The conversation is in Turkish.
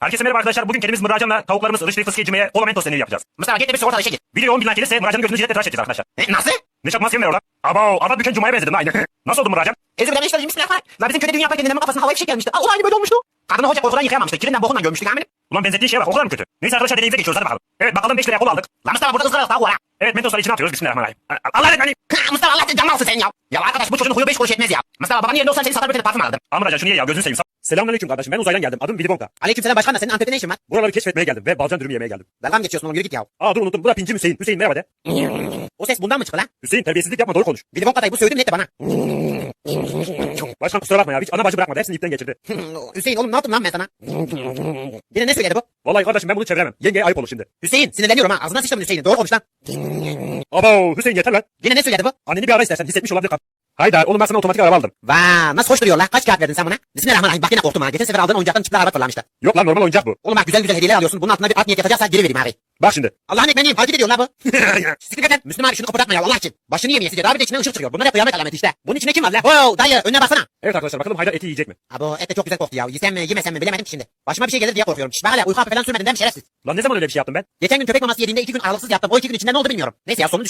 Herkese merhaba arkadaşlar. Bugün kendimiz Mıracan'la tavuklarımız ırış ve fıskiye cimeye Olamentos deney yapacağız. Mustafa git de bir sigortalı işe git. 10 bin like gelirse Mıracan'ın gözünü jiletle tıraş edeceğiz arkadaşlar. E, nasıl? Ne çakması yemin ver orada. Abo, Arda Büken Cuma'ya benzedin aynı. Nasıl oldu Mıracan? Ezgi ben işte bismillahirrahmanirrahim. La bizim köyde düğün yaparken dedemin kafasına havai fişek gelmişti. Allah aynı böyle olmuştu. Kadını hoca korkudan yıkayamamıştı. Kirinden bokundan görmüştük amirim. Ulan benzettiğin şeye bak o kadar mı kötü? Neyse arkadaşlar deneyimize geçiyoruz hadi bakalım. Evet bakalım 5 liraya kola aldık. La Mustafa burada ızgaralık tavuk var ha. Evet mentosları içine atıyoruz. Bismillahirrahmanirrahim. Allah etmeni. Mustafa Allah canını alsın senin ya. Ya arkadaş bu çocuğun huyu beş kuruş etmez ya. Mustafa babanın yerinde olsan seni satar bir parfüm alırdım. Ama Mıracan şunu ye ya gözünü seveyim. Selamünaleyküm kardeşim ben uzaydan geldim. Adım Willy Wonka. Aleykümselam başkan da senin Antep'te ne işin var? Buraları keşfetmeye geldim ve balcan dürüm yemeye geldim. Dalga mı geçiyorsun oğlum yürü git ya. Aa dur unuttum bu da Pincim Hüseyin. Hüseyin merhaba de. O ses bundan mı çıktı lan? Hüseyin terbiyesizlik yapma doğru konuş. Bir de Vonka'dayı bu sövdüm net de bana. Başkan kusura bakma ya hiç ana bacı bırakmadı hepsini ipten geçirdi. Hüseyin oğlum ne yaptım lan ben sana? Yine ne söyledi bu? Vallahi kardeşim ben bunu çeviremem. Yengeye ayıp olur şimdi. Hüseyin sinirleniyorum ha. Ağzından sıçtım Hüseyin'in. Doğru konuş lan. Abo Hüseyin yeter lan. Yine ne söyledi bu? Anneni bir ara istersen hissetmiş olabilir Haydar oğlum ben sana otomatik araba aldım. Vaa nasıl hoş duruyor lan. Kaç kağıt verdin sen buna? Bismillahirrahmanirrahim. Bak yine korktum ha. Geçen sefer aldığın oyuncaktan çıktı araba fırlamıştı. Yok lan normal oyuncak bu. Oğlum bak güzel güzel hediyeler alıyorsun. Bunun altına bir art niyet yatacaksa geri vereyim abi. Bak şimdi. Allah'ın ekmeğini hareket ediyor la bu. Siktir git lan. Müslüm abi şunu kapatma ya Allah için. Başını yemeye sıcak. Abi de içinden ışık çıkıyor. Bunlar hep kıyamet alameti işte. Bunun içinde kim var la? Oo dayı önüne baksana. Evet arkadaşlar bakalım Haydar eti yiyecek mi? Abo et de çok güzel koktu ya. Yesem mi yemesem mi bilemedim ki şimdi. Başıma bir şey gelir diye korkuyorum. Şş hala uyku hapı falan sürmedin değil mi şerefsiz? Lan ne zaman öyle bir şey yaptım ben? Geçen gün köpek maması yediğinde iki gün aralıksız yattım. O iki gün içinde ne oldu bilmiyorum. Neyse ya sonunu